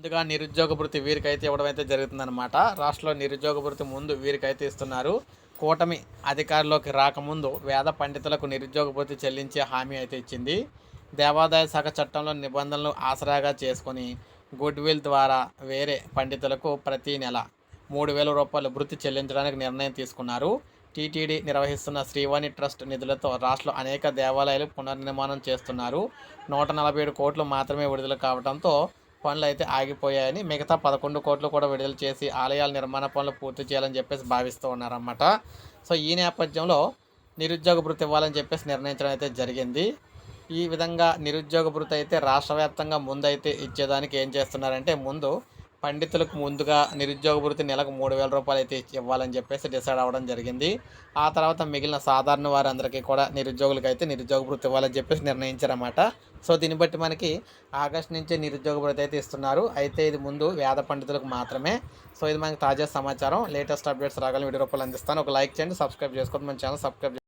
ముందుగా నిరుద్యోగ భృతి వీరికైతే ఇవ్వడం అయితే జరుగుతుందన్నమాట. రాష్ట్రంలో నిరుద్యోగ భృతి ముందు వీరికైతే ఇస్తున్నారు. కూటమి అధికారంలోకి రాకముందు వేద పండితులకు నిరుద్యోగ భృతి చెల్లించే హామీ అయితే ఇచ్చింది. దేవాదాయ శాఖ చట్టంలో నిబంధనలు ఆసరాగా చేసుకొని గుడ్ విల్ ద్వారా వేరే పండితులకు ప్రతి నెల మూడు వేల రూపాయలు భృతి చెల్లించడానికి నిర్ణయం తీసుకున్నారు. టీటీడీ నిర్వహిస్తున్న శ్రీవాణి ట్రస్ట్ నిధులతో రాష్ట్రంలో అనేక దేవాలయాలు పునర్నిర్మాణం చేస్తున్నారు. నూట నలభై ఏడు కోట్లు మాత్రమే విడుదల కావడంతో పనులు అయితే ఆగిపోయాయని మిగతా పదకొండు కోట్లు కూడా విడుదల చేసి ఆలయాల నిర్మాణ పనులు పూర్తి చేయాలని చెప్పేసి భావిస్తూ ఉన్నారన్నమాట. సో ఈ నేపథ్యంలో నిరుద్యోగ భృతి ఇవ్వాలని చెప్పేసి నిర్ణయించడం అయితే జరిగింది. ఈ విధంగా నిరుద్యోగ భృతి అయితే రాష్ట్ర వ్యాప్తంగా ముందైతే ఇచ్చేదానికి ఏం చేస్తున్నారంటే ముందు పండితులకు ముందుగా నిరుద్యోగ భృతి నెలకు మూడు వేల రూపాయలు అయితే ఇవ్వాలని చెప్పేసి డిసైడ్ అవ్వడం జరిగింది. ఆ తర్వాత మిగిలిన సాధారణ వారందరికీ కూడా నిరుద్యోగులకు అయితే నిరుద్యోగ భృతి ఇవ్వాలని చెప్పేసి నిర్ణయించారన్నమాట. సో దీన్ని బట్టి మనకి ఆగస్ట్ నుంచే నిరుద్యోగ భృతి అయితే ఇస్తున్నారు. అయితే ఇది ముందు వేద పండితులకు మాత్రమే. సో ఇది మనకి తాజా సమాచారం. లేటెస్ట్ అప్డేట్స్ రాగాలని వీడియో రూపాయలు అందిస్తాను. ఒక లైక్ చేయండి సబ్స్క్రైబ్ చేసుకోండి. మన ఛానల్ సబ్స్క్రైబ్